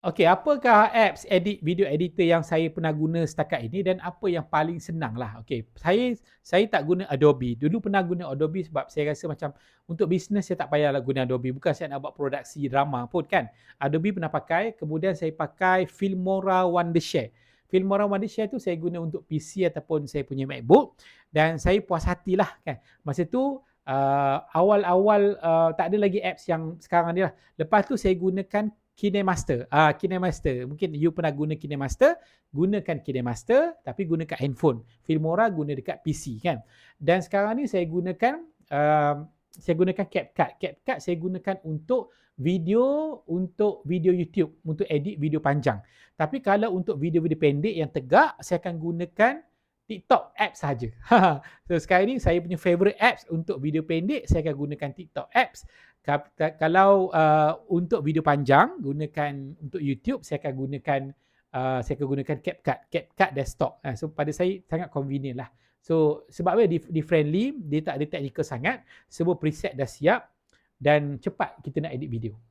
Okey, apakah apps edit video editor yang saya pernah guna setakat ini dan apa yang paling senang lah. Okey, saya saya tak guna Adobe. Dulu pernah guna Adobe sebab saya rasa macam untuk bisnes saya tak payahlah guna Adobe. Bukan saya nak buat produksi drama pun kan. Adobe pernah pakai, kemudian saya pakai Filmora Wondershare. Filmora Wondershare tu saya guna untuk PC ataupun saya punya MacBook dan saya puas hatilah kan. Masa tu uh, awal-awal uh, tak ada lagi apps yang sekarang ni lah. Lepas tu saya gunakan KineMaster. Ah, KineMaster. Mungkin you pernah guna KineMaster, gunakan KineMaster tapi guna kat handphone. Filmora guna dekat PC kan. Dan sekarang ni saya gunakan uh, saya gunakan CapCut. CapCut saya gunakan untuk video untuk video YouTube, untuk edit video panjang. Tapi kalau untuk video-video pendek yang tegak, saya akan gunakan TikTok apps saja. so sekarang ni saya punya favorite apps untuk video pendek, saya akan gunakan TikTok apps. Kalau uh, untuk video panjang gunakan untuk YouTube saya akan gunakan uh, saya akan gunakan CapCut. CapCut desktop. Uh, so pada saya sangat convenient lah. So sebab dia, dia friendly dia tak ada technical sangat. Semua preset dah siap dan cepat kita nak edit video